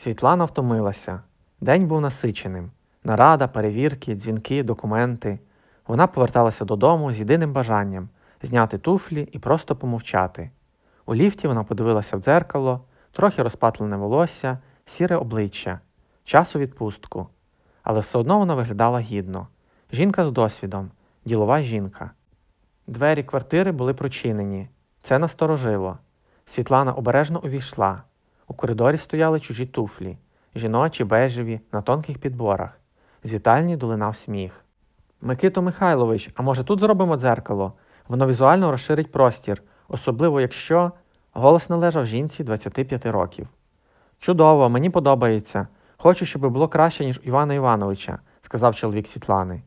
Світлана втомилася. День був насиченим. Нарада, перевірки, дзвінки, документи. Вона поверталася додому з єдиним бажанням зняти туфлі і просто помовчати. У ліфті вона подивилася в дзеркало, трохи розпатлене волосся, сіре обличчя, час у відпустку. Але все одно вона виглядала гідно. Жінка з досвідом, ділова жінка. Двері квартири були прочинені. Це насторожило. Світлана обережно увійшла. У коридорі стояли чужі туфлі, жіночі, бежеві, на тонких підборах. З вітальні долинав сміх. Микито Михайлович, а може тут зробимо дзеркало? Воно візуально розширить простір, особливо якщо. Голос належав жінці 25 років. Чудово, мені подобається. Хочу, щоб було краще, ніж Івана Івановича, сказав чоловік Світлани.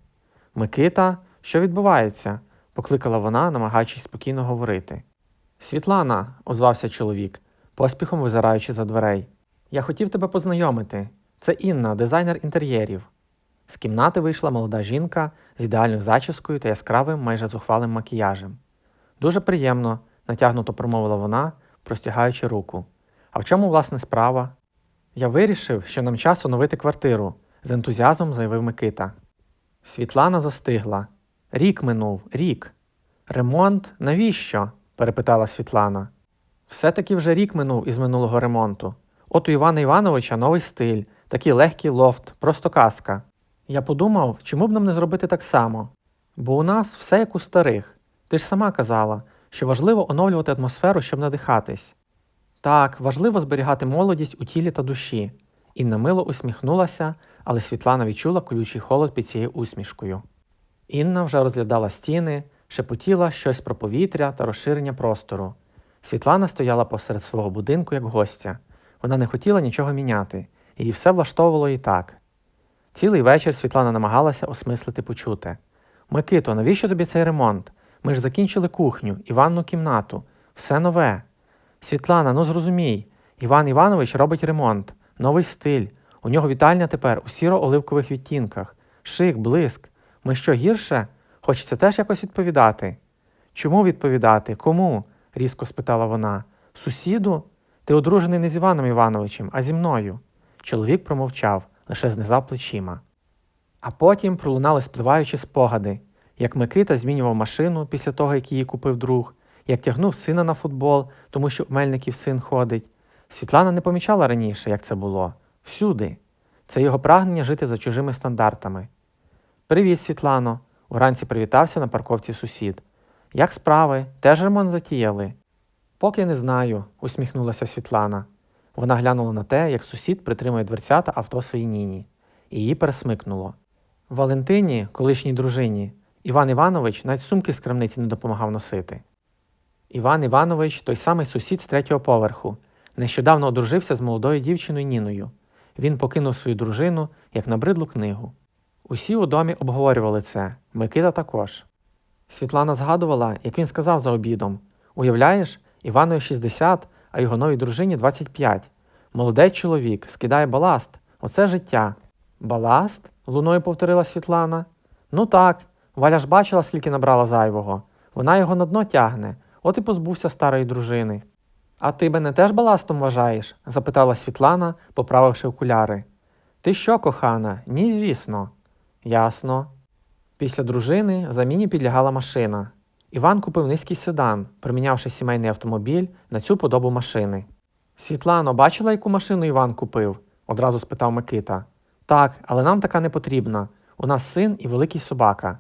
Микита, що відбувається? покликала вона, намагаючись спокійно говорити. Світлана, озвався чоловік, поспіхом визираючи за дверей. Я хотів тебе познайомити. Це Інна, дизайнер інтер'єрів. З кімнати вийшла молода жінка з ідеальною зачіскою та яскравим, майже зухвалим макіяжем. Дуже приємно, натягнуто промовила вона, простягаючи руку. А в чому власне справа? Я вирішив, що нам час оновити квартиру, з ентузіазмом заявив Микита. Світлана застигла. Рік минув, рік. Ремонт навіщо? перепитала Світлана. Все-таки вже рік минув із минулого ремонту. От у Івана Івановича новий стиль, такий легкий лофт, просто казка. Я подумав, чому б нам не зробити так само? Бо у нас все як у старих. Ти ж сама казала, що важливо оновлювати атмосферу, щоб надихатись. Так, важливо зберігати молодість у тілі та душі. Інна мило усміхнулася, але Світлана відчула колючий холод під цією усмішкою. Інна вже розглядала стіни, шепотіла щось про повітря та розширення простору. Світлана стояла посеред свого будинку як гостя. Вона не хотіла нічого міняти, її все влаштовувало і так. Цілий вечір Світлана намагалася осмислити почуте. Микито, навіщо тобі цей ремонт? Ми ж закінчили кухню і ванну кімнату. Все нове. Світлана, ну зрозумій, Іван Іванович робить ремонт, новий стиль. У нього вітальня тепер у сіро-оливкових відтінках, шик, блиск. Ми що гірше? Хочеться теж якось відповідати. Чому відповідати? Кому? Різко спитала вона. Сусіду? Ти одружений не з Іваном Івановичем, а зі мною. Чоловік промовчав, лише знизав плечима. А потім пролунали спливаючі спогади, як Микита змінював машину після того, як її купив друг, як тягнув сина на футбол, тому що у Мельників син ходить. Світлана не помічала раніше, як це було. Всюди. Це його прагнення жити за чужими стандартами. Привіт, Світлано. Уранці привітався на парковці сусід. Як справи? Теж ремонт затіяли? Поки не знаю, усміхнулася Світлана. Вона глянула на те, як сусід притримує дверцята авто своїй ніні, її пересмикнуло. Валентині, колишній дружині, Іван Іванович навіть сумки з крамниці не допомагав носити. Іван Іванович, той самий сусід з третього поверху, нещодавно одружився з молодою дівчиною Ніною. Він покинув свою дружину як набридлу книгу. Усі у домі обговорювали це, Микита також. Світлана згадувала, як він сказав за обідом: Уявляєш, Іванові 60, а його новій дружині 25. Молодець чоловік, скидає баласт. Оце життя. Баласт? луною повторила Світлана. Ну так, Валя ж бачила, скільки набрала зайвого. Вона його на дно тягне, от і позбувся старої дружини. А ти мене теж баластом вважаєш? запитала Світлана, поправивши окуляри. Ти що, кохана? Ні, звісно. Ясно. Після дружини заміні підлягала машина. Іван купив низький седан, примінявши сімейний автомобіль на цю подобу машини. Світлано, бачила, яку машину Іван купив? одразу спитав Микита. Так, але нам така не потрібна. У нас син і великий собака.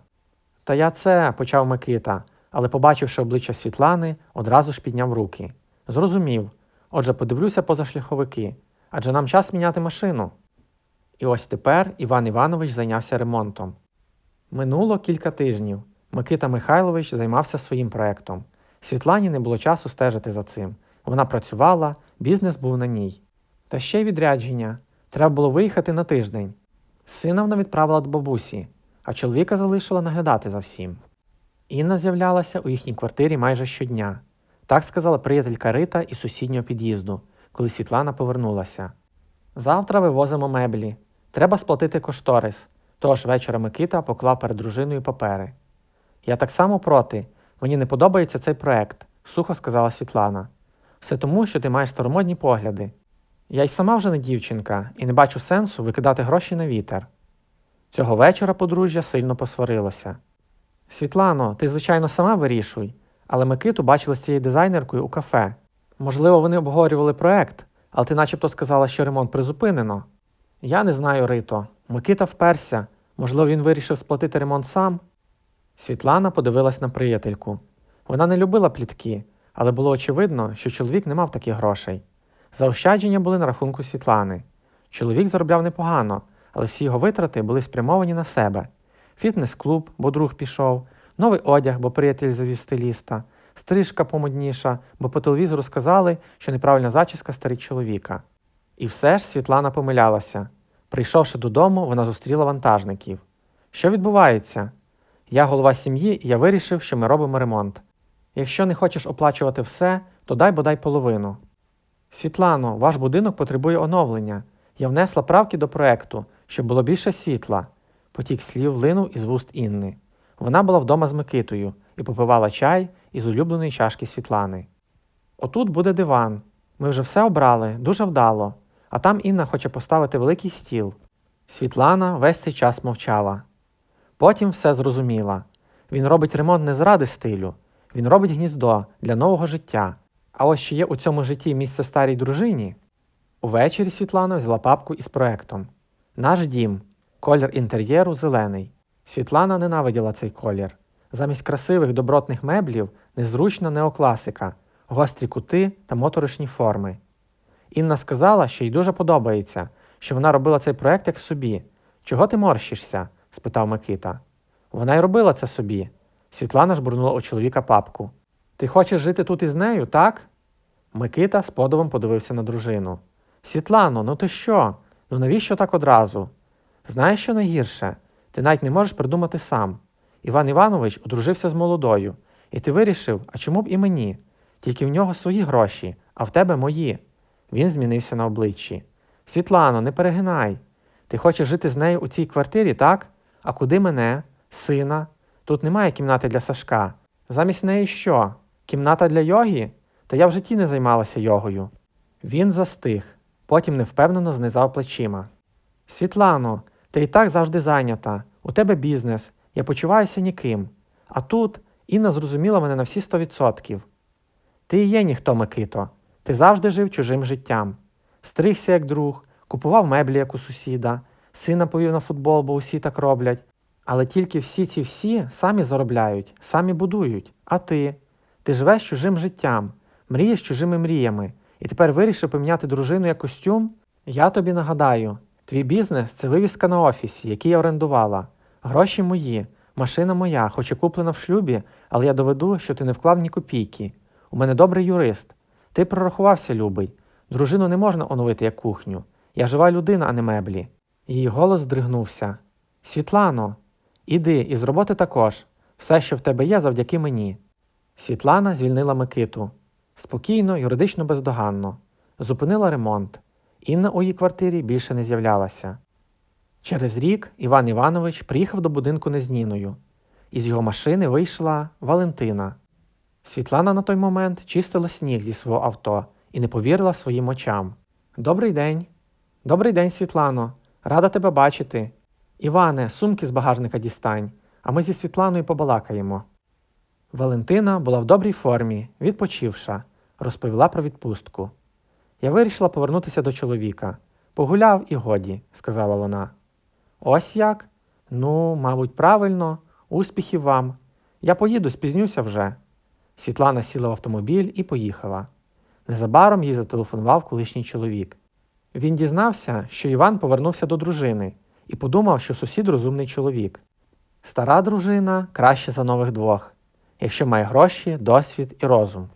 Та я це, почав Микита, але, побачивши обличчя Світлани, одразу ж підняв руки. Зрозумів. Отже, подивлюся позашляховики, адже нам час міняти машину. І ось тепер Іван Іванович зайнявся ремонтом. Минуло кілька тижнів. Микита Михайлович займався своїм проектом. Світлані не було часу стежити за цим. Вона працювала, бізнес був на ній. Та ще й відрядження. Треба було виїхати на тиждень. Сина вона відправила до бабусі, а чоловіка залишила наглядати за всім. Інна з'являлася у їхній квартирі майже щодня. Так сказала приятелька Рита із сусіднього під'їзду, коли Світлана повернулася. Завтра вивозимо меблі. Треба сплатити кошторис. Тож вечора Микита поклав перед дружиною папери. Я так само проти. Мені не подобається цей проект, сухо сказала Світлана. Все тому, що ти маєш старомодні погляди. Я й сама вже не дівчинка і не бачу сенсу викидати гроші на вітер. Цього вечора подружжя сильно посварилося. Світлано, ти, звичайно, сама вирішуй, але Микиту бачили з цією дизайнеркою у кафе. Можливо, вони обговорювали проект, але ти начебто сказала, що ремонт призупинено. Я не знаю, Рито. Микита вперся. Можливо, він вирішив сплатити ремонт сам. Світлана подивилась на приятельку. Вона не любила плітки, але було очевидно, що чоловік не мав таких грошей. Заощадження були на рахунку Світлани. Чоловік заробляв непогано, але всі його витрати були спрямовані на себе: фітнес-клуб, бо друг пішов, новий одяг, бо приятель завів стиліста, стрижка помодніша, бо по телевізору сказали, що неправильна зачіска старить чоловіка. І все ж Світлана помилялася. Прийшовши додому, вона зустріла вантажників. Що відбувається? Я голова сім'ї, і я вирішив, що ми робимо ремонт. Якщо не хочеш оплачувати все, то дай бодай половину. Світлано, ваш будинок потребує оновлення. Я внесла правки до проекту, щоб було більше світла. Потік слів линув із вуст Інни. Вона була вдома з Микитою і попивала чай із улюбленої чашки Світлани. Отут буде диван. Ми вже все обрали, дуже вдало, а там Інна хоче поставити великий стіл. Світлана весь цей час мовчала. Потім все зрозуміла. Він робить ремонт не заради стилю, він робить гніздо для нового життя. А ось чи є у цьому житті місце старій дружині? Увечері Світлана взяла папку із проектом. Наш дім. Колір інтер'єру зелений. Світлана ненавиділа цей колір. Замість красивих добротних меблів незручна неокласика, гострі кути та моторошні форми. Інна сказала, що їй дуже подобається, що вона робила цей проект як собі. Чого ти морщишся? спитав Микита. Вона й робила це собі. Світлана жбурнула у чоловіка папку. Ти хочеш жити тут із нею, так? Микита з подивом подивився на дружину. Світлано, ну ти що? Ну навіщо так одразу? Знаєш, що найгірше? Ти навіть не можеш придумати сам. Іван Іванович одружився з молодою, і ти вирішив, а чому б і мені? Тільки в нього свої гроші, а в тебе мої. Він змінився на обличчі. Світлано, не перегинай. Ти хочеш жити з нею у цій квартирі, так? А куди мене, сина? Тут немає кімнати для Сашка. Замість неї що? Кімната для йоги? Та я в житті не займалася йогою. Він застиг, потім невпевнено знизав плечима. Світлано, ти і так завжди зайнята. У тебе бізнес, я почуваюся ніким. А тут Інна зрозуміла мене на всі сто відсотків. Ти і є ніхто, Микито. Ти завжди жив чужим життям. Стригся як друг, купував меблі, як у сусіда, сина повів на футбол, бо усі так роблять. Але тільки всі ці всі самі заробляють, самі будують. А ти? Ти живеш чужим життям, мрієш чужими мріями, і тепер вирішив поміняти дружину як костюм? Я тобі нагадаю, твій бізнес це вивіска на офісі, який я орендувала. Гроші мої, машина моя, хоч і куплена в шлюбі, але я доведу, що ти не вклав ні копійки. У мене добрий юрист. Ти прорахувався, любий. Дружину не можна оновити як кухню. Я жива людина, а не меблі. Її голос здригнувся. Світлано, іди і з роботи також. Все, що в тебе є, завдяки мені. Світлана звільнила Микиту. Спокійно, юридично бездоганно. Зупинила ремонт. Інна у її квартирі більше не з'являлася. Через рік Іван Іванович приїхав до будинку не з Ніною. Із його машини вийшла Валентина. Світлана на той момент чистила сніг зі свого авто і не повірила своїм очам. Добрий день. Добрий день, Світлано. Рада тебе бачити. Іване, сумки з багажника дістань, а ми зі Світланою побалакаємо. Валентина була в добрій формі, відпочивша, розповіла про відпустку. Я вирішила повернутися до чоловіка. Погуляв і годі, сказала вона. Ось як? Ну, мабуть, правильно, успіхів вам. Я поїду, спізнюся вже. Світлана сіла в автомобіль і поїхала. Незабаром їй зателефонував колишній чоловік. Він дізнався, що Іван повернувся до дружини і подумав, що сусід розумний чоловік. Стара дружина краще за нових двох, якщо має гроші, досвід і розум.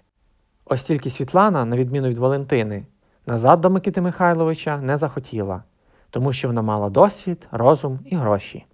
Ось тільки Світлана, на відміну від Валентини, назад до Микити Михайловича не захотіла, тому що вона мала досвід, розум і гроші.